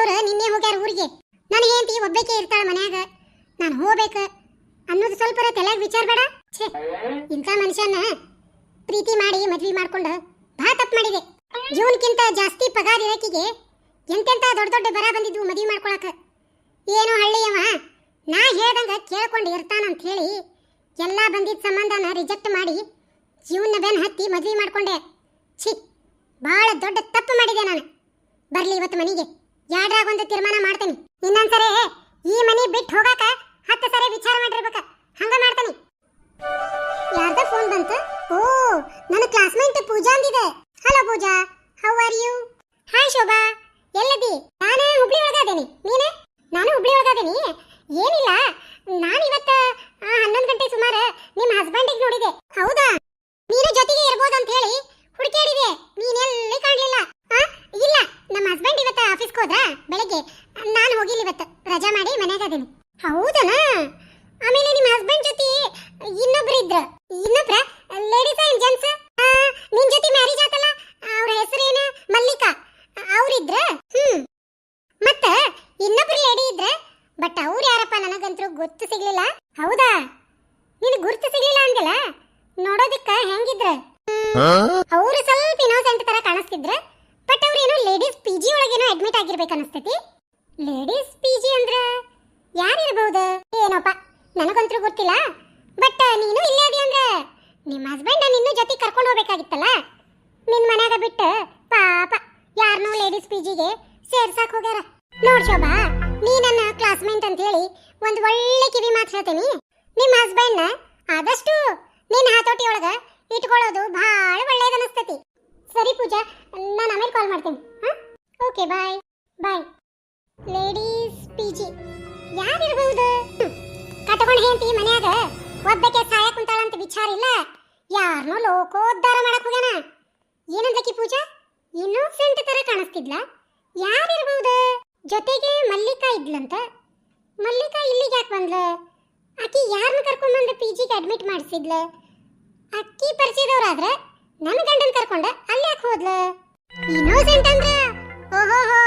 ಅವ್ರು ನಿನ್ನೆ ಹೋಗ್ಯಾರ ಊರಿಗೆ. ನನ್ನ ಹೆಂಡತಿ ಒಬ್ಬಾಕೆ ಇರ್ತಾಳ ಮನ್ಯಾಗ. ನಾನು ಹೋಗ್ಬೇಕು ಅನ್ನೋದು ಸ್ವಲ್ಪ ತಲೆಯಾಗ ವಿಚಾರ ಬೇಡ. ಇಂಥ ಮನುಷ್ಯನ ಪ್ರೀತಿ ಮಾಡಿ ಮದ್ವಿ ಮಾಡ್ಕೊಂಡು ಬಹಳ ತಪ್ಪು ಮಾಡಿದೆ. ಜೀವನಕ್ಕಿಂತ ಜಾಸ್ತಿ ಪಗಾರ ಇರಕ್ಕಿಗೆ ಎಂತೆಂತ ದೊಡ್ಡ ದೊಡ್ಡ ಬರ ಬಂದಿದ್ವು ಮದ್ವಿ ಮಾಡ್ಕೊಳಕ. ಏನು ಹಳ್ಳಿಯವ? ನಾ ಹೇಳ್ದಂಗ ಕೇಳ್ಕೊಂಡು ಇರ್ತಾನಂತ ಹೇಳಿ ಎಲ್ಲ ಬಂದಿದ್ದ ಸಂಬಂಧನ ರಿಜೆಕ್ಟ್ ಮಾಡಿ ಜೀವನ ಬೆನ್ ಹತ್ತಿ ಮದ್ವಿ ಮಾಡ್ಕೊಂಡೆ. ಛೀ, ಭಾಳ ದೊಡ್ಡ ತಪ್ಪು ಮಾಡಿದೆ ನಾನು. ಬರಲಿ ಇವತ್ತು ಮನೆಗೆ. ಯಾಡ್ರಾಗ ಒಂದು ತೀರ್ಮಾನ ಮಾಡ್ತೇನೆ. ಇನ್ನೊಂದ್ಸರಿ ಈ ಮನೆ ಬಿಟ್ಟು ಹೋಗಾಕ ಹತ್ತು ಸರಿ ವಿಚಾರ ಮಾಡಿರ್ಬೇಕ. ಹಂಗ ಮಾಡ್ತೇನೆ. ಯಾರ್ದ ಫೋನ್ ಬಂತು. ಓ, ನನ್ನ classmate Pooja ಅಂದಿದೆ. Hello Pooja how are you hi Shobha ಎಲ್ಲದಿ ನಾನು ಹುಬ್ಳಿ ಒಳಗಾದೇನಿ ನೀನೆ? ನಾನು ಹುಬ್ಳಿ ಒಳಗಾದೇನಿ ಏನಿಲ್ಲ ನಾನು ಇವತ್ತ ಆ, ಹನ್ನೊಂದು ಗಂಟೆ ಸುಮಾರು ನಿಮ್ಮ ಹಸ್ಬೆಂಡಿಗೆ ನೋಡಿದೆ ಹೌದಾ ನೀನು ಜೊತೆಗೆ ಇರ್ಬೋದು ಅಂತ ಹೇಳಿ ಹುಡುಕಾಡಿದೆ ನೀನೆಲ್ಲಿ ಕಾಣಲಿಲ್ಲ ಆ ಇಲ್ಲ ನಮ್ಮ ಹಸ್ಬೆಂಡ್ ಇವತ್ತ ಆಫೀಸ್ಗೆ ಹೋದ್ರ ಬೆಳಗ್ಗೆ ನಾನು ಹೋಗಿಲ್ಲ ಇವತ್ತು ರಜಾ ಮಾಡಿ ಮನ್ಯಾಗ ಅದೀನಿ ಹೌದನಾ ಆಮೇಲೆ ನಿಮ್ಮ ಹಸ್ಬೆಂಡ್ ಜೊತೆ ಇನ್ನೊಬ್ರು ಇದ್ರ ಇನ್ನೊಬ್ರ ಲೇಡೀಸ್ ಅಂಡ್ ಜೆಂಟ್ಸ್ ನಿನ್ ಜೊತೆ ಮ್ಯಾರೇಜ್ ಆತಲ್ಲ ಅವ್ರ ಹೆಸರೇನು ಮಲ್ಲಿಕಾ ಅವ್ರಿದ್ರ ಹ್ಮ್ ಮತ್ತ ಇನ್ನೊಬ್ರು ಲೇಡಿ ಇದ್ರ ಬಟ್ ಅವ್ರು ಯಾರಪ್ಪ ನನಗಂತೂ ಗೊತ್ತು ಸಿಗ್ಲಿಲ್ಲ. ಹೌದಾ? ನೀನು ಗುರ್ತು ಸಿಗ್ಲಿಲ್ಲ ಅಂದಿಲ್ಲ ನೋಡೋದಿಕ್ಕ ಹೆಂಗಿದ್ರ? ಅವ್ರು ಸ್ವಲ್ಪ ಇನ್ನೋಸೆಂಟ್ ತರ ಕಾಣಿಸ್ತಿದ್ರ ಬಟ್ ಅವ್ರೇನೋ ಲೇಡೀಸ್ ಪಿ ಜಿ ಒಳಗೇನೋ ಅಡ್ಮಿಟ್ ಆಗಿರ್ಬೇಕು ಅನಿಸ್ತತಿ. ಲೇಡೀಸ್ ಪಿ ಜಿ ಅಂದ್ರ ಯಾರಿರ್ಬಹುದು ಏನೋಪ್ಪ ನನಗಂತೂ ಗೊತ್ತಿಲ್ಲ. ಬಟ್ ನೀನು ಇಲ್ಲೇ ಅದಿ ಅಂದ್ರ ನಿಮ್ಮ ಹಸ್ಬೆಂಡ್ ನಿನ್ನ ಜೊತೆ ಕರ್ಕೊಂಡು ಹೋಗ್ಬೇಕಾಗಿತ್ತಲ್ಲ? ನಿನ್ ಮನ್ಯಾಗ ಬಿಟ್ಟು ಪಾಪ ಯಾರ್ನೋ ಲೇಡೀಸ್ ಪಿ ಜಿಗೆ ಸೇರ್ಸಾಕ್ ಹೋಗ್ಯಾರ. ನೋಡ್ ಶೋಭಾ ನೀ ಕ್ಲಾಸ್ಮೇಟ್ ಅಂತ ಹೇಳಿ ಒಂದು ಒಳ್ಳೆ ಕಿವಿ ಮಾತು ಹೇಳ್ತೀನಿ. ನಿಮ್ಮ ಹಸ್ಬೆಂಡ್ನ ಆದಷ್ಟು ನಿನ್ನ ಹತೋಟಿ ಒಳಗೆ ಇಟ್ಕೊಳ್ಳೋದು ಭಾಳ ಒಳ್ಳೇದು ಅನಿಸ್ತತಿ. ಸರಿ ಪೂಜಾ, ನಾನು ಆಮೇಲೆ ಕಾಲ್ ಮಾಡ್ತೀನಿ. ಹಾ? Okay bye bye ladies P G ಯಾರಿರ್ಬೋದು ಕಟ್ಕೊಂಡು ಹೆಂಡತಿ ಮನ್ಯಾಗ ಒಬ್ಬಕ್ಕೆ ಸಾಯ ಕುಂತಾಳಂತ ವಿಚಾರ ಇಲ್ಲ. ಯಾರನ್ನೋ ಲೋಕೋದ್ಧಾರ ಮಾಡಕ್ ಹೋಗ್ಯಾನ. ಏನಂದಕಿ ಪೂಜಾ? ಇನ್ನೋಸೆಂಟ್ ತರ ಕಾಣಿಸ್ತಿದ್ಲ? ಯಾರಿರ್ಬೋದು ಜೊತೆಗೆ ಮಲ್ಲಿಕಾ ಇದ್ಲಂತ? ಮಲ್ಲಿಕಾ ಇಲ್ಲಿಗೆ ಯಾಕೆ ಬಂದ್ಲೆ? ಆಕಿ ಯಾರನ್ನ ಕರ್ಕೊಂಡು ಬಂದು ಪಿ ಜಿಗೆ ಅಡ್ಮಿಟ್ ಮಾಡಿಸಿದ್ಲೆ? ಅಕ್ಕಿ ಪರಿಚಯದವ್ರಾದ್ರೆ ನನ್ನ ಗಂಡನ ಕರ್ಕೊಂಡು ಅಲ್ಲಿ ಯಾಕೆ ಹೋದ್ಲೆ? ಇನ್ನೋಸೆಂಟ್ ಅಂದ್ರೆ? ಓಹೋಹೋ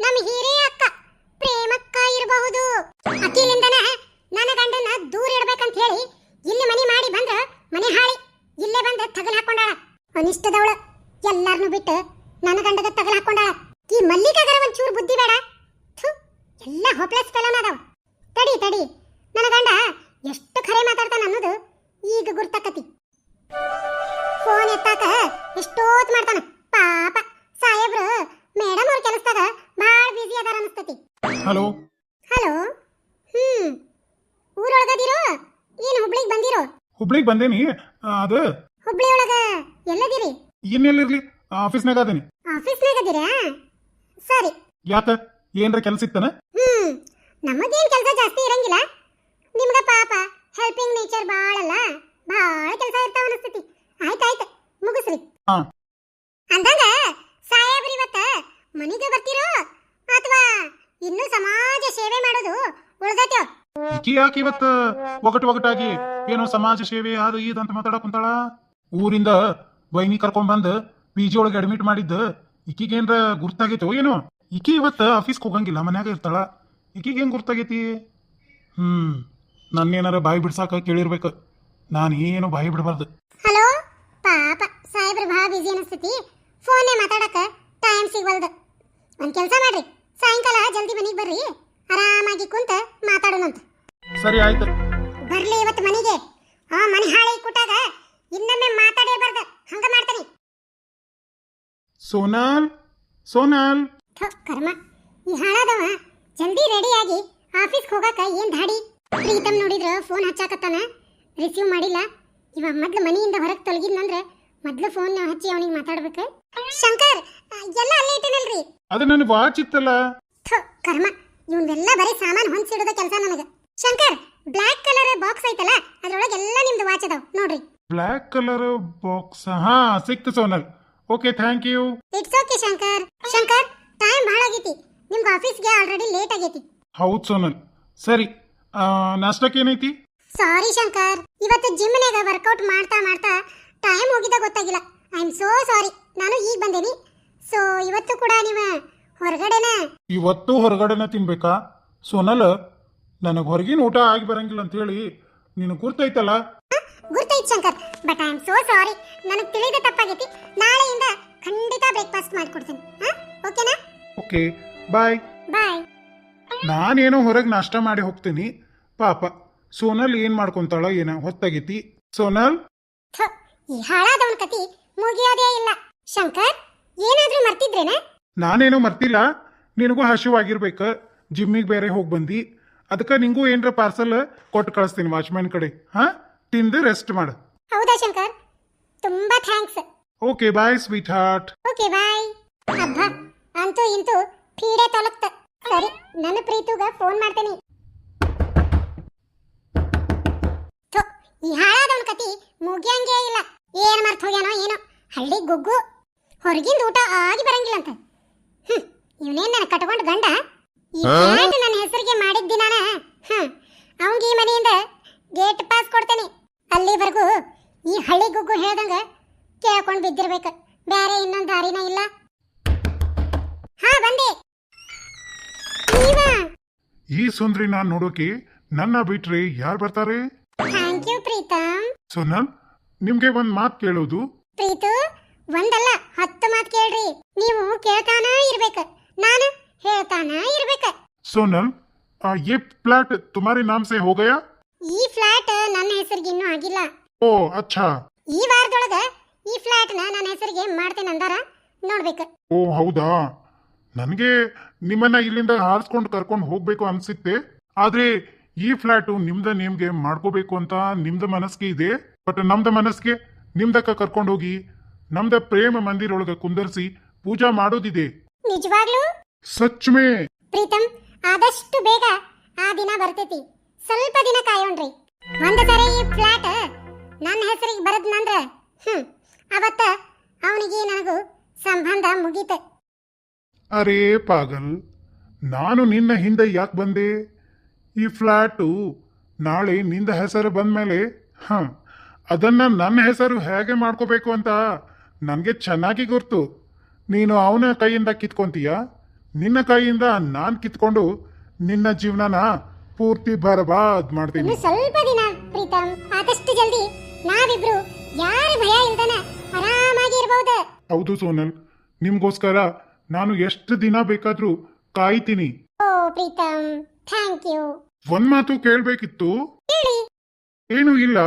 ನಮ್ಮ ಹಿರೇ ಅಕ್ಕ ಪ್ರೇಮಕ್ಕ ಇರಬಹುದು. ಅಕ್ಕಿಲಿಂದನ ನನ್ನ ಗಂಡನ ದೂರ ಇಡಬೇಕಂತ ಹೇಳಿ ಇಲ್ಲಿ ಮನೆ ಮಾಡಿ ಬಂದ್ರ ಮನೆ ಹಾಳಿ. ಇಲ್ಲೇ ಬಂದ ತಗಲ್ ಹಾಕೊಂಡಾಳ. ಅನಿಷ್ಟದವಳು. ಎಲ್ಲಾರನ್ನು ಬಿಟ್ಟು ನನ್ನ ಗಂಡದ ತಗಲ್ ಹಾಕೊಂಡಾಳ. ಈ ಮಲ್ಲಿಕಾಗರ ಒಂಚೂರು ಬುದ್ಧಿ ಬೇಡ. ಎಲ್ಲ ಹೋಪ್ಲೆಸ್ ಫೆಲೋನ್ ಅದಾವ ತಡಿ ತಡಿ. ನನ್ನ ಗಂಡ ಎಷ್ಟು ಖರೆ ಮಾತಾಡ್ತಾನ ಅನ್ನೋದು ಈಗ ಗುರ್ತಕತಿ. ಫೋನ್ ಎತ್ತಾಕ ಎಷ್ಟೋತ್ ಮಾಡ್ತಾನ. ಪಾಪ ಸಾಹೇಬ್ರು ಮೇಡಮ್ ಅವ್ರ ಕೆಲಸದಾಗ ಭಾಳ ಬಿಸಿ ಅದಾರ ಅನಿಸ್ತತಿ. ಹಲೋ? ಹಲೋ? ಹ್ಮ್. ಊರೊಳಗದಿರೋ? ಏನ್ ಹುಬ್ಳಿಗ್ ಬಂದಿರೋ? ಹುಬ್ಳಿಗ್ ಬಂದೇನಿ. ಅದ ಅದು? ಹುಬ್ಳಿ ಒಳಗ ಎಲ್ಲದಿರಿ? ಇನ್ನೆಲ್ಲಿರ್ಲಿ? ಆಫೀಸ್ನಾಗ ಅದೇನಿ. ಆಫೀಸ್ನಾಗ ಅದಿರಾ? ಸರಿ. ಯಾಕ? ಏನ್ರ ಕೆಲಸ ಇತ್ತನ? ಹ್ಮ್ ನಮಗೇನ್ ಕೆಲಸ ಜಾಸ್ತಿ ಇರಂಗಿಲ್ಲ. ನಿಮ್ಗ ಪಾಪ ಹೆಲ್ಪಿಂಗ್ ನೇಚರ್ ಬಾಳಲ್ಲ ಬಾಳ ಕೆಲಸ ಇರ್ತಾವ ಆಯ್ತ ಆಯ್ತಾಯ್ತು ಮುಗಿಸ್ರಿ. ಹಾ. ಅಂದಂಗ ಸಾಹೇಬ್ರಿ ಇವತ್ತ ಮನಿಗೆ ಬರ್ತಿರೋ ಅಥವಾ ಇನ್ನು ಸಮಾಜ ಸೇವೆ ಮಾಡೋದು ಉಳ್ದೈತೋ ಈಕಿ ಯಾಕೆ ಇವತ್ತ ಒಗಟು ಒಗಟಾಗಿ ಏನೋ ಸಮಾಜ ಸೇವೆ ಅದು ಇದು ಅಂತ ಮಾತಾಡಕ್ ಕುಂತಾಳ? ಊರಿಂದ ವೈನಿ ಕರ್ಕೊಂಡ್ ಬಂದ್ ಪಿ ಜಿ ಒಳಗೆ ಅಡ್ಮಿಟ್ ಮಾಡಿದ್ದ ಈಕಿಗೇನ್ರ ಗುರ್ತಾಗೈತೋ ಏನೋ? ಈಕಿ ಇವತ್ತು ಆಫೀಸ್ಗೆ ಹೋಗಂಗಿಲ್ಲ ಮನ್ಯಾಗ ಇರ್ತಾಳ. ಈಕಿಗೆ ಹೆಂಗೆ ಗುರ್ತಾಗೈತಿ? ಹ್ಮ್ ನನ್ನೇನಾರ ಬಾಯಿ ಬಿಡ್ಸಾಕ ಕೇಳಿರ್ಬೇಕು. ನಾನು ಏನು ಬಾಯಿ ಬಿಡಬಾರ್ದು. ಹಲೋ? ಪಾಪ ಸಾಹೇಬ್ರು ಭಾಳ ಬಿಸಿ ಅನಿಸ್ತೈತಿ. ಫೋನೇ ಮಾತಾಡಕ ಟೈಮ್ ಸಿಗವಲ್ದು. ಒಂದ್ ಕೆಲಸ ಮಾಡ್ರಿ. ಸಾಯಂಕಾಲ ಜಲ್ದಿ ಮನೆಗೆ ಬರ್ರಿ. ಆರಾಮಾಗಿ ಕುಂತ ಮಾತಾಡೋಣಂತ ಸರಿ ಆಯ್ತು. ಬರ್ಲಿ ಇವತ್ತು ಮನೆಗೆ. ಆ ಮನೆ ಹಾಳಿ ಕುಟಾಗ ಇನ್ನೊಮ್ಮೆ ಮಾತಾಡಿರ್ಬಾರ್ದು ಹಂಗ ಮಾಡ್ತೀನಿ. ಸೋನಾಲ್ ಸೋನಾಲ್. ಥು, ಕರ್ಮ. ಈ ಹಾಳಾದವ ಜಲ್ದಿ ರೆಡಿಯಾಗಿ ಆಫೀಸ್ಗೆ ಹೋಗಾಕ ಏನು ಧಾಡಿ ಪ್ರೀತಮ್ ನೋಡಿದ್ರ ಫೋನ್ ಹಚ್ಚಾಕತ್ತಾನ. ರಿಸೀವ್ ಮಾಡಿಲ್ಲ. ಇವ ಮೊದ್ಲು ಮನೆಯಿಂದ ಹೊರಗೆ ತೊಲಗಿದ್ನಂದ್ರೆ ಮೊದ್ಲು ಫೋನ್ ಹಚ್ಚಿ ಅವನಿಗೆ ಮಾತಾಡ್ಬೇಕು. ಶಂಕರ್ ಎಲ್ಲ ಅಲ್ಲೇ ಇಟ್ಟಿನಲ್ರಿ? ಅದು ನನ್ನ ವಾಚ್ ಇತ್ತಲ್ಲ. ಥು, ಕರ್ಮ. ಇವನ್ನೆಲ್ಲ ಬರೀ ಸಾಮಾನು ಹೊಂದಿಸಿಡೋದ ಕೆಲಸ ನನಗೆ. ಶಂಕರ್ ಬ್ಲ್ಯಾಕ್ ಕಲರ್ ಬಾಕ್ಸ್ ಐತಲ್ಲ ಅದ್ರೊಳಗೆ ಎಲ್ಲ ನಿಮ್ದು ವಾಚ್ ಅದಾವ. ನೋಡ್ರಿ. ಬ್ಲ್ಯಾಕ್ ಕಲರ್ ಬಾಕ್ಸ್ ಹಾ ಸಿಕ್ತು Sonal. Okay thank you it's okay Shankar. Shankar time ಭಾಳ ಆಗೈತಿ. ನಿಮ್ಗೆ ಆಫೀಸ್ಗೆ ಆಲ್ರೆಡಿ ಲೇಟ್ ಆಗೈತಿ. ಹೌದು ಸೋನಲ್. ಸರಿ ನಾಷ್ಟಕ್ಕೆ ಏನೈತಿ? ಸಾರಿ ಶಂಕರ್ ಇವತ್ತು ಜಿಮ್ನಾಗ ವರ್ಕೌಟ್ ಮಾಡ್ತಾ ಮಾಡ್ತಾ ಟೈಮ್ ಹೋಗಿದ್ದ ಗೊತ್ತಾಗಿಲ್ಲ. ಐ ಆಮ್ ಸೋ ಸಾರಿ ನಾನು ಈಗ ಬಂದೇನಿ. ಸೊ ಇವತ್ತು ಕೂಡ ನೀವು ಹೊರಗಡೆನ? ಇವತ್ತು ಹೊರಗಡೆನ ತಿನ್ಬೇಕಾ? ಸೋನಲ್ ನನಗೆ ಹೊರಗಿನ ಊಟ ಆಗಿ ಬರಂಗಿಲ್ಲ ಅಂತ ಹೇಳಿ ನಿನಗೆ ಗುರ್ತೈತಲ್ಲ? ಗುರ್ತೈತ್ Shankar. But I am so sorry ನನಗೆ ತಿಳಿದ ತಪ್ಪಾಗೈತಿ. ನಾಳೆಯಿಂದ ಖಂಡಿತ ಬ್ರೇಕ್ಫಾಸ್ಟ್ ಮಾಡ್ಕೊಡ್ತೀನಿ. ಹಾ ಓಕೆನಾ ಓಕೆ ಬಾಯ್ ಬಾಯ್ ನಾನೇನೋ ಹೊರಗೆ ನಾಷ್ಟ ಮಾಡಿ ಹೋಗ್ತೀನಿ. ಪಾಪ ಸೋನಲ್ ಏನು ಮಾಡ್ಕೊಂತಾಳ ಏನ ಹೊತ್ತಾಗೈತಿ. ಸೋನಲ್? ಥು, ಈ ಹಾಳಾದವನ ಕತಿ ಮುಗಿಯೋದೇ ಇಲ್ಲ. ಶಂಕರ್ ಏನಾದ್ರೂ ಮರ್ತಿದ್ರೇನ? ನಾನೇನೋ ಮರ್ತಿಲ್ಲ. ನಿನಗೂ ಹಸಿವಾಗಿರ್ಬೇಕು ಜಿಮ್ಮಿಗೆ ಬೇರೆ ಹೋಗಿ ಬಂದಿ. ಅದಕ್ಕೆ ನಿಂಗೂ ಏನರ ಪಾರ್ಸಲ್ ಕೊಟ್ಟು ಕಳಿಸ್ತೀನಿ ವಾಚ್ಮ್ಯಾನ್ ಕಡೆ. ಹಾಂ? ತಿಂದು ರೆಸ್ಟ್ ಮಾಡು. ಹೌದಾ ಶಂಕರ್? ತುಂಬಾ thanks okay bye sweetheart okay bye ಅಬ್ಬ. ಅಂತೂ ಇಂತೂ ಪೀಡೆ ತಲುಪ್ತ ಸರಿ ನನ್ನ ಪ್ರೀತುಗ ಫೋನ್ ಮಾಡ್ತೇನೆ. ಈ ಹಾಳಾದವನ ಕತಿ ಮುಗಿಯಂಗೇ ಇಲ್ಲ. ಏನ್ ಮರ್ತ ಹೋಗ್ಯಾನೋ ಏನೋ. ಹಳ್ಳಿ ಗುಗ್ಗು. ಹೊರಗಿಂದ ಊಟ ಆಗಿ ಬರಂಗಿಲ್ಲ ಅಂತ ಹ್ಮ್ ಇವನೇನ್ ನನ್ನ ಕಟ್ಕೊಂಡು ಗಂಡ? ಈ ನನ್ನ ಹೆಸರಿಗೆ ಮಾಡಿದ ದಿನಾನ ಹ್ಮ್ ಅವಂಗ ಈ ಮನೆಯಿಂದ ಗೇಟ್ ಪಾಸ್ ಕೊಡ್ತೇನೆ. ಅಲ್ಲಿವರೆಗೂ ಈ ಹಳ್ಳಿ ಗುಗ್ಗು ಹೇಳ್ದಂಗ ಕೇಳ್ಕೊಂಡು ಬಿದ್ದಿರ್ಬೇಕು. ಬೇರೆ ಇನ್ನೊಂದು ದಾರಿನ ಇಲ್ಲ. ಹಾ ಬಂದೆ ನೀವ ಈ ಸುಂದ್ರಿ ನಾನು ನೋಡೋಕೆ ನನ್ನ ಬಿಟ್ರೆ ಯಾರು ಬರ್ತಾರೆ ಥ್ಯಾಂಕ್ ಯು ಪ್ರೀತಮ್ ಸೋನಲ್ ನಿಮ್ಗೆ ಒಂದು ಮಾತು ಕೇಳೋದು ಪ್ರೀತು ಒಂದಲ್ಲ ಹತ್ತು ಮಾತು ಕೇಳ್ರಿ ನೀವು ಕೇಳ್ತಾನ ಇರ್ಬೇಕು ನಾನು ಹೇಳ್ತಾನ ಇರ್ಬೇಕ सोनल आ, ये फ्लैट तुम्हारे नाम से हो गया ಈ ಫ್ಲಾಟ್ ನನ್ನ ಹೆಸರಿಗೆ ಇನ್ನೂ ಆಗಿಲ್ಲ ओ अच्छा ಈ ವಾರದೊಳಗ ಈ ಫ್ಲಾಟ್ ನ ನನ್ನ ಹೆಸರಿಗೆ ಮಾಡ್ತೇನೆ ಅಂದಾರ ನೋಡ್ಬೇಕು ಓ ಹೌದಾ ನನಗೆ ನಿಮ್ಮನ್ನ ಇಲ್ಲಿಂದ ಆರಿಸ್ಕೊಂಡು ಕರ್ಕೊಂಡು ಹೋಗ್ಬೇಕು ಅನ್ಸುತ್ತೆ. ಆದ್ರೆ ಈ ಫ್ಲಾಟು ನಿಮ್ದ ನೇಮ್ಗೆ ಮಾಡ್ಕೋಬೇಕು ಅಂತ ನಿಮ್ದ ಮನಸ್ಸಿಗೆ ಇದೆ. ಬಟ್ ನಮ್ದ ಮನಸ್ಸಿಗೆ ನಿಮ್ದಕ್ಕ ಕರ್ಕೊಂಡು ಹೋಗಿ ನಮ್ದ ಪ್ರೇಮ ಮಂದಿರೊಳಗ ಕುಂದರ್ಸಿ ಪೂಜಾ ಮಾಡೋದಿದೆ. ನಿಜವಾಗ್ಲೂ? ಸಚ್ಮೆ! ಪ್ರೀತಂ ಆದಷ್ಟು ಬೇಗ ಆ ದಿನ ಬರ್ತೈತಿ. ಸ್ವಲ್ಪ ದಿನ ಕಾಯೋಣ್ರಿ. ಒಂದ ಸರಿ ಈ ಫ್ಲಾಟ್ ನನ್ನ ಹೆಸರಿಗೆ ಬರದ್ನಂದ್ರ ಹ್ಮ್ ಅವತ್ತ ಅವನಿಗೆ ನನಗೂ ಸಂಬಂಧ ಮುಗೀತ. ಅರೇ ಪಾಗಲ್ ನಾನು ನಿನ್ನ ಹಿಂದೆ ಯಾಕೆ ಬಂದೆ? ಈ ಫ್ಲ್ಯಾಟು ನಾಳೆ ನಿಂದ ಹೆಸರು ಬಂದಮೇಲೆ ಹಾಂ ಅದನ್ನು ನನ್ನ ಹೆಸರು ಹೇಗೆ ಮಾಡ್ಕೋಬೇಕು ಅಂತ ನನಗೆ ಚೆನ್ನಾಗಿ ಗೊತ್ತು. ನೀನು ಅವನ ಕೈಯಿಂದ ಕಿತ್ಕೊಂತೀಯ? ನಿನ್ನ ಕೈಯಿಂದ ನಾನು ಕಿತ್ಕೊಂಡು ನಿನ್ನ ಜೀವನನ ಪೂರ್ತಿ ಬರಬಾದ್ ಮಾಡ್ತೀನಿ. ಸ್ವಲ್ಪ ದಿನ ಪ್ರೀತಮ್ ಆದಷ್ಟು ಜಲ್ದಿ. ನಾವಿಬ್ರು ಯಾರ ಭಯ ಇಲ್ದನ ಆರಾಮಾಗಿ ಇರಬಹುದು ಹೌದು ಸೋನಲ್ ನಿಮಗೋಸ್ಕರ ನಾನು ಎಷ್ಟು ದಿನ ಬೇಕಾದರೂ ಕಾಯ್ತೀನಿ ಓ ಪ್ರೀತಮ್ ಥ್ಯಾಂಕ್ ಯು ಒಂದ್ ಮಾತು ಕೇಳಬೇಕಿತ್ತು ಹೇಳಿ ಏನು ಇಲ್ಲ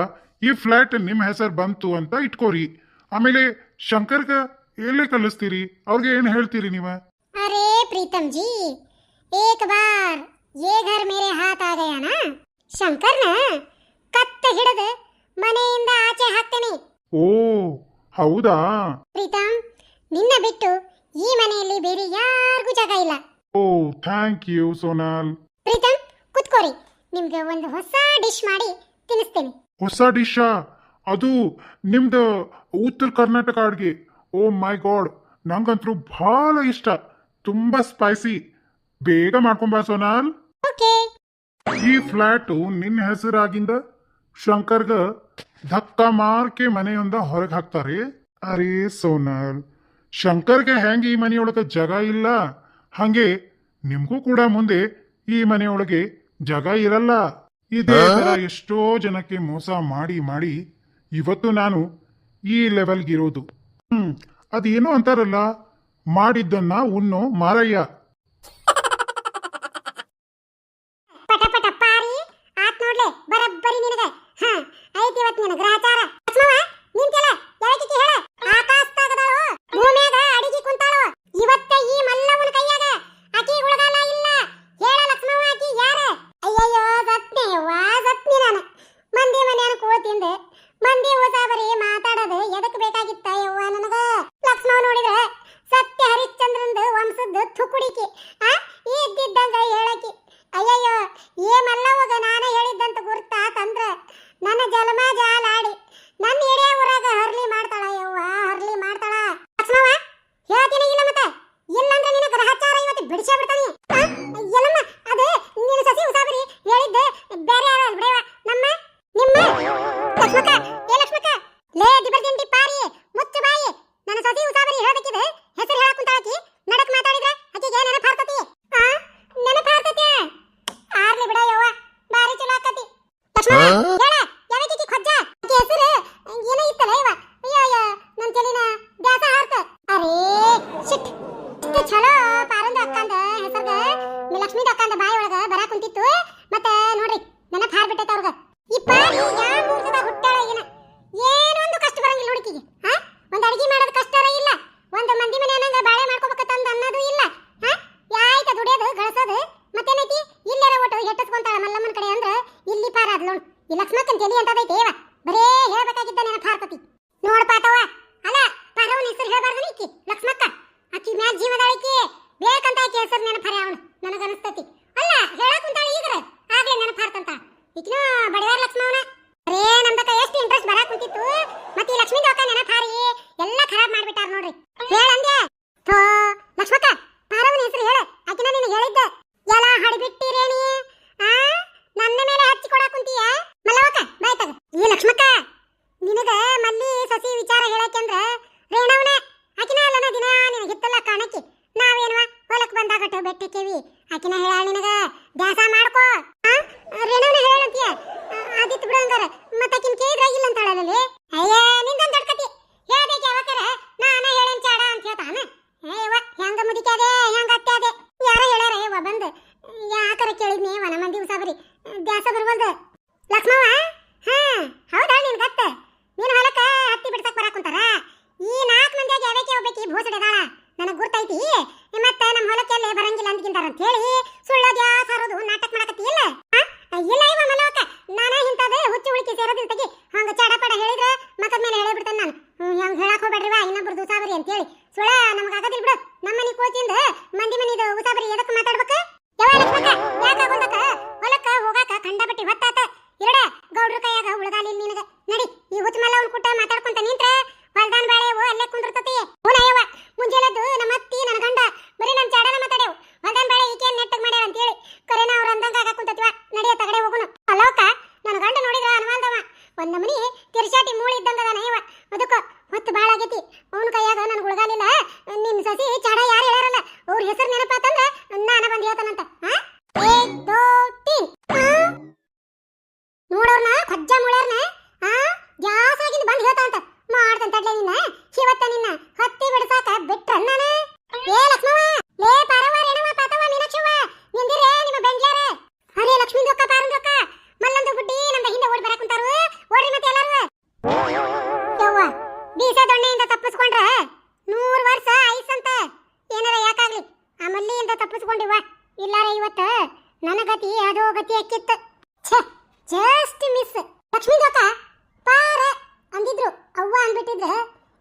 ಈ ಫ್ಲಾಟ್ ನಿಮ್ಮ ಹೆಸರು ಬಂತು ಅಂತ ಇಟ್ಕೋರಿ ಆಮೇಲೆ ಶಂಕರ್ಗ ಎಲ್ಲೇ ಕಲಿಸ್ತೀರಿ ಅವ್ರಿಗೆ ಏನು ಹೇಳ್ತೀರಿ ನೀವ अरे प्रीतम जी एक बार ये घर मेरे हाथ आ गया ना ಶಂಕರ್ನ ಕತ್ತ ಹಿಡಿದು ಮನೆಯಿಂದ ಆಚೆ ಹಾಕ್ತೇನೆ ಓ ಹೌದಾ ಪ್ರೀತಮ್ ನಿನ್ನ ಬಿಟ್ಟು ಈ ಮನೆಯಲ್ಲಿ ಬೇರೆ ಯಾರಿಗೂ ಜಾಗ ಇಲ್ಲ. Oh thank you Sonal. Pritam ಕುತ್ಕೋರಿ. ನಿಮ್ಗೆ ಒಂದು ಹೊಸ ಡಿಶ್ ಮಾಡಿ ತಿನ್ನಿಸ್ತೇನೆ. ಹೊಸ ಡಿಶ್ ಅದು ನಿಮ್ದು ಉತ್ತರ ಕರ್ನಾಟಕ ಅಡ್ಗೆ. ಓ ಮೈ ಗಾಡ್ ನಂಗಂತೂ ಬಹಳ ಇಷ್ಟ. ತುಂಬಾ ಸ್ಪೈಸಿ ಬೇಗ ಮಾಡ್ಕೊಂಬ ಸೋನಾಲ್. ಓಕೆ. ಈ ಫ್ಲ್ಯಾಟು ನಿನ್ನ ಹೆಸರಾಗಿಂದ ಶಂಕರ್ಗ ಧಕ್ಕ ಮಾರ್ಕೆ ಮನೆಯಿಂದ ಹೊರಗೆ ಹಾಕ್ತಾರೆ. ಅರೇ ಸೋನಲ್. ಶಂಕರ್ಗೆ ಹೆಂಗೆ ಈ ಮನೆಯೊಳಗೆ ಜಾಗ ಇಲ್ಲ? ಹಂಗೆ ನಿಮಗೂ ಕೂಡ ಮುಂದೆ ಈ ಮನೆಯೊಳಗೆ ಜಾಗ ಇರಲ್ಲ. ಇದೇ ತರ ಎಷ್ಟೋ ಜನಕ್ಕೆ ಮೋಸ ಮಾಡಿ ಮಾಡಿ ಇವತ್ತು ನಾನು ಈ ಲೆವೆಲ್ಗಿರೋದು ಹ್ಮ್ ಅದೇನೋ ಅಂತಾರಲ್ಲ ಮಾಡಿದ್ದನ್ನ ಉಣ್ಣೋ ಮಾರಯ್ಯ ಪಟ ಪಟ ಪಾರಿ ಆತ್ ನೋಡ್ಲೆ ಬರಬ್ಬರಿ ನಿನಗ ಹ ಐತಿ ಇವತ್ ನಿನ ಗ್ರಹಚಾರ ಲಕ್ಷ್ಮವ್ವ ನಿಂತಿಲ್ಲ ಯಾವಕಿಕೆ ಹೇಳ ಆಕಾಶದಾಗದಾಳು ಭೂಮ್ಯಾಗ ಅಡಿಗೆ ಕುಂತಾಳು ಇವತ್ತ ಈ ಮಲ್ಲವನ ಕೈಯಾಗ ಆಕಿ ಉಳಗಾಲ ಇಲ್ಲ ಹೇಳ ಲಕ್ಷ್ಮವ್ವ ಆಕಿ ಯಾರ ಅಯ್ಯಯ್ಯೋ ಸತ್ನೆ ವಾ ಸತ್ನಿ ನಾನು ಮಂದಿ ಮನ್ಯಾನ ಕೂತಿಂದೆ ಮಂದಿ ಬರೀ ಮಾತಾಡೋದು ಎದಕ್ ಬೇಕಾಗಿತ್ತ ಯವ್ವ ನನಗ ಲಕ್ಷ್ಮವ್ ನೋಡಿದ್ರ ಸತ್ಯ ಹರಿಶ್ಚಂದ್ರಂದು ವಂಶದ ಥುಕುಡಿಕಿ ಹೇಳ್ಬೇಕಂದ ಬಾಯಿ ಒಳಗ ಬರಾ ಕುಂತಿತ್ತು ಮತ್ತ ನೋಡ್ರಿ ನೆನಪ್ ಹಾರ್ಬಿಟ್ಟೈತೆ ಅವ್ರಗ ಈ ಪಾರಿ ಯಾ ಮೂರ್ಸದಾಗ ಹುಟ್ಟಾಳ ಏನ ಏನೊಂದು ಕಷ್ಟ ಬರಂಗಿಲ್ಲ ಹುಡುಕಿಗೆ ಹಾ ಒಂದ್ ಅಡಿಗೆ ಮಾಡೋದು ಕಷ್ಟರ ಇಲ್ಲ ಒಂದು ಮಂದಿ ಮನೆ ಅನ್ನಂಗ ಬಾಳೆ ಮಾಡ್ಕೋಬೇಕಂತ ಅನ್ನೋದು ಇಲ್ಲ ಹಾ ಯಾಯ್ತ ದುಡಿಯೋದು ಗಳಸೋದು ಮತ್ತೇನೈತಿ ಇಲ್ಲೆರ ಒಟ್ಟು ಹೆಟ್ಟಸ್ಕೊಂತಾಳ ಕಡೆ ಅಂದ್ರೆ ಇಲ್ಲಿ ಪಾರ ಈ ಲಕ್ಷ್ಮಣ ಈ ಅಂತ ಅದೈತೆ ಏವ ಬರೇ ಹೇಳ್ಬೇಕಾಗಿದ್ದ ನೆನ ಹಾರ್ತತಿ ನೋಡ್ ಪಾತವ ಅಲ್ಲ, ಪಾರವನ ಹೆಸರು ಹೇಳ್ಬಾರ್ದು ಈಕಿ ಲಕ್ಷ್ಮಕ್ಕ? ಆಕಿ ಮ್ಯಾಲ್ ಜೀವದಾಳಿಕಿ ಬೇಕಂತ ಆಕಿ ಹೆಸರು ನೆನಪು ಹರಿ ಅವನು ನನಗ ಅನಿಸ್ತತಿ ಅಲ್ಲ, ಹೇಳಕ್ ಕುಂತಾಳ ಈಗರ. ಆಗ್ಲೇ ನೆನಪು ಹಾರ್ತಂತ ಈಕಿನ ಬಡವಾರ ಲಕ್ಷ್ಮವನ ಅರೇ ನಮ್ದಕ್ಕ ಎಷ್ಟು ಇಂಟ್ರೆಸ್ಟ್ ಬರಾಕ್ ಕುಂತಿತ್ತು. ಮತ್ತೆ ಈ ಲಕ್ಷ್ಮೀ ದೋಕ ನೆನಪು ಹಾರಿ ಎಲ್ಲ ಖರಾಬ್ ಮಾಡ್ಬಿಟ್ಟಾರ ನೋಡ್ರಿ. ಹೇಳಂದೆ ಲಕ್ಷ್ಮಕ್ಕ, ಪಾರವನ ಹೆಸರು ಹೇಳ. ಆಕಿನ ನಿನಗೆ ಹೇಳಿದ್ದೆ ಎಲ್ಲ ಹಡಿಬಿಟ್ಟಿರೇನಿ ಆ ನನ್ನ ಮೇಲೆ ಹಚ್ಚಿ ಕೊಡಾಕ್ ಕುಂತೀಯ ಮಲ್ಲವಕ್ಕ ಬಾಯ್ ತಗ ಈ ಲಕ್ಷ್ಮಕ್ಕ ನಿನಗ ಮಲ್ಲಿ ಸಸಿ ವಿಚಾರ ಹೇಳಕ್ಕೆಂದ್ರ ರೇಣವನ ಆಕಿನ ಅಲ್ಲನ ದಿನ ನಿನಗೆ ಹಿತ್ತಲ್ಲ ಕಾಣಕಿ ನಾವೇನ್ವ ಹೊಲಕ್ ಬಂದಾಗಟ್ಟು ಬೆಟ್ಟಕ್ಕೇವಿ ಆಕಿನ ಹೇಳ ನಿನಗ ದ್ಯಾಸ ಮಾಡ್ಕೋ ಆ? ರೇಣವನ ಹೇಳಂತೀಯ ಆದಿತ್ತು ಬಿಡಂಗಾರ ಮತ್ತ ಆಕಿನ ಕೇಳಿದ್ರ ಇಲ್ಲ ಅಂತಾಳಲ್ಲಿ ಅಯ್ಯ ನಿಂದೊಂದ್ ದಡ್ಕತಿ ಹೇಳ್ಬೇಕು ಯಾವತ್ತರ ನಾನ ಹೇಳೇನ್ ಚಾಡ ಅಂತ ಹೇಳ್ತಾನ ಏಯವ್ವ ಹೆಂಗ ಮುದಿಕ್ಯಾದೆ ಹೆಂಗ ಅತ್ಯಾದೆ ಯಾರ ಹೇಳ್ಯಾರ ಯವ್ವ ಬಂದು ಯಾಕರ ಕೇಳಿದ್ನಿ ವನ ಮಂದಿ ಉಸಾಬರಿ ದ್ಯಾಸ ಬರ್ವಲ್ದು ಲಕ್ಷ್ಮವ್ವ ಹಾ ಹೌದಾ ನಿನ್ ಗತ್ತ ನೀನ್ ಹೊಲಕ್ಕ ಹತ್ತಿ ಬಿಡ್ಸಕ್ ಬರಾಕ್ ಕುಂತಾರ ಈ ನಾಲ್ಕು ಮಂದಿಯಾಗಿ ಯಾವ್ಯಾಕೆ ಹೋಗ್ಬೇಕು ಭೂಸಡಿದಾಳ ನನಗ್ ಗುರ್ತೈತಿ ಮತ್ತ ನಮ್ಮ ಹೊಲಕ್ಕೆಲ್ಲೇ ಬರಂಗಿಲ್ಲ ಅಂದ್ಕಿಂತಾರ ಅಂತ ಹೇಳಿ ಸುಳ್ಳು ದ್ಯಾಸ ಹರೋದು ನಾಟಕ ಮಾಡಕತ್ತಿ ಇಲ್ಲ ಆ? ಇಲ್ಲ ಇವ ಮಲವಕ್ಕ ನಾನ ಇಂಥದ್ದು ಹುಚ್ಚು ಹುಡುಕಿ ಸೇರೋದಿಲ್ಲ ತೆಗಿ ಹಂಗ ಚಡಪಡ ಹೇಳಿದ್ರೆ ಮಕ್ಕದ ಮೇಲೆ ಹೇಳೇ ಬಿಡ್ತಾನೆ ನಾನು ಹ್ಮ್, ಹಂಗ ಹೇಳಕ್ ಹೋಗ್ಬೇಡ್ರಿವಾ ಇನ್ನೊಬ್ರದ್ದು ಉಸಾಬರಿ ಅಂತ ಹೇಳಿ ಸುಳ ನಮ್ಗೆ ಆಗದಿಲ್ಲ ಬಿಡು. ನಮ್ಮ ಮನೆ ಕೋಚಿಂದ ಮಂದಿ ಮನಿದು ಉಸಾಬರಿ ಎದಕ್ಕೆ ಮಾತಾಡ್ಬೇಕು? ಯಾವ ಲಕ್ಷ್ಮಕ್ಕ ಯಾಕ ಹೊಲಕ್ಕ ಕಂಡಬಟ್ಟಿ ಹೊತ್ತಾತ. ನಡಿ, ಈ ಹುಚ್ಚ ಮಲ್ಲ ಅವ್ನ ಕುಟ್ಟ ಮಾತಾಡ್ಕೊಂತ ನಿಂತ್ರ ಹೊಲ್ದಾನ್ ಬಾಳೆವು ಅಲ್ಲೇ ನಮ್ಮ ನನ್ನ ಗಂಡ, ಬರೀ ನನ್ನ ಚಾಡನ ಮಾತಾಡ್ಯಾವ. ಹೊಲ್ದಾನ್ ಬಾಳೆ ಈಕೆ ನೆಟ್ಟಗ್ ಹೇಳಿ ಕರೆನ ಅವ್ರ ಅಂದಂಗ ಆಗ ಕುಂತತಿವ. ನಡಿಯ ತಗಡೆ ಹೋಗುನು. ಅಲೋಕ ನನ್ನ ಗಂಡ ನೋಡಿದ್ರ ಒಂದ್ ನಮನಿ ತಿರ್ಸಾಟಿ ಮೂಳಿ ಇದ್ದಂಗ ಅದಾನ ಅದಕ್ಕ ಹೊತ್ತು ಭಾಳ ಆಗೈತಿ. ಅವನ ಕೈಯಾಗ ನನ್ ಉಳಗಾಲಿಲ್ಲ ನಿನ್ನ ಸಸಿ ಚಾಡ ಯಾರು ಹೇಳಾರಲ್ಲ ಅವ್ರ ಹೆಸರು ನೆನಪಾತಂದ್ರ ನಾನ ಬಂದ್ ಹೇಳ್ತಾನಂತ ಹಾ ಏಕ್ ದೋ ತೀನ್ ಹಾ? ನೋಡೋರ್ನ ಖಜ್ಜ ಮುಳ್ಯಾರ್ನ ಆ ಗ್ಯಾಸ್ ಆಗಿಂದ ಬಂದ್ ಹೇಳ್ತಾಂತ ಮಾಡ್ತಂತ ತಡ್ಲೆ ನಿನ್ನ ಇವತ್ತ ನಿನ್ನ ಹತ್ತಿ ಬಿಡ್ಸಾಕ ಬಿಟ್ರ ನಾನು ಏ ಲಕ್ಷ್ಮವ್ವ ಲೇ ಪಾರವ ರೇಣವ ಪಾತವ ಮೀನಾಕ್ಷವ್ವ ನಿಂದಿರೇ ನಿಮ್ಮ ಬೆಂಗ್ಲಾರ ಅರೇ ಲಕ್ಷ್ಮೀ ದೊಕ್ಕ ಪಾರನ್ ದೊಕ್ಕ ಮಲ್ಲಂದು ಗುಡ್ಡಿ ನಮ್ಮ ಹಿಂದೆ ಓಡಿ ಬರಕ್ ಕುಂತಾರು ಓಡ್ರಿ ಮತ್ತೆ ಎಲ್ಲಾರು ಯವ್ವ ಬೀಸ ದೊಣ್ಣೆಯಿಂದ ತಪ್ಪಿಸ್ಕೊಂಡ್ರ ನೂರ್ ವರ್ಷ ಐಸಂತ ಏನಾರ ಯಾಕಾಗ್ಲಿ ಆ ಮಲ್ಲಿಯಿಂದ ತಪ್ಪಿಸ್ಕೊಂಡಿವ ಇಲ್ಲಾರ ಇವತ್ತ ನನ್ನ ಗತಿ ಅದೋ ಗತಿ ಅಕ್ಕಿತ್ತು ಛೇ ಜಸ್ಟ್ ಮಿಸ್ ಲಕ್ಷ್ಮೀ ದೊಕ್ಕ ಪಾರ ಅಂದಿದ್ರು ಅವ್ವ ಅಂದ್ಬಿಟ್ಟಿದ್ರೆ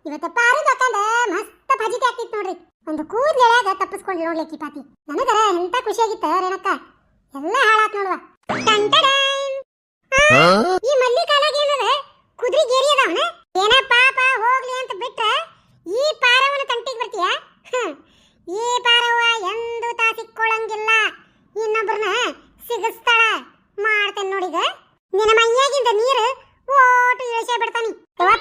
ಇವತ್ತ ಪಾರು ದೊಕ್ಕಂದ ಮಸ್ತ್ ಫಜಿತಿ ಆಗ್ತಿತ್ತು ನೋಡ್ರಿ ಒಂದು ಕೂದ್ಲೆಳ್ಯಾಗ ನೋಡ್ಲಿಕ್ಕೆ ಪಾತಿ. ನನಗರ ಎಂತ ಖುಷಿಯಾಗಿತ್ತ ರೇಣಕ್ಕ ಎಲ್ಲ ಹಾಳಾತ್ ನೋಡುವ. ಈ ಮಲ್ಲಿ ಕಾಲಾಗ ಏನದ? ಕುದ್ರಿ ಗೇರಿ ಅದಾವನ? ಏನ ಪಾಪ ಹೋಗ್ಲಿ ಅಂತ ಬಿಟ್ಟ ಈ ಪಾರವನ ತಂಟಿಗೆ ಬರ್ತೀಯ. ಈ ಪಾರವ್ವ ಎಂದು ತಾ ಸಿಕ್ಕೊಳ್ಳಂಗಿಲ್ಲ ಇನ್ನೊಬ್ರನ್ನ ಸಿಗಿಸ್ತಾಳ. ಮಾಡ್ತೇನೆ ನೋಡಿಗ. ನಿನ್ನ ಮೈಯಾಗಿಂದ ನೀರು ಓಟು ಇಳಿಸೇ ಬಿಡ್ತಾನಿ.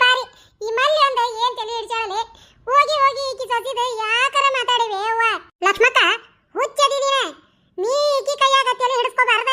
ಪಾರಿ. ಈ ಮಲ್ಲಿ ಅಂದ ಏನ್ ತಲೆ ಹಿಡ್ಸಾಳಲೆ ಹೋಗಿ ಹೋಗಿ ಈಕಿ ಸೊಸಿದ ಯಾಕರ ಮಾತಾಡಿವೆ ಅವ್ವ? ಲಕ್ಷ್ಮಕ್ಕ ಹುಚ್ಚದಿದೀನ ನೀ ಈಕಿ ಕೈಯಾಗ ತಲೆ ಹಿಡಿಸ್ಕೋಬಾರ್ದ.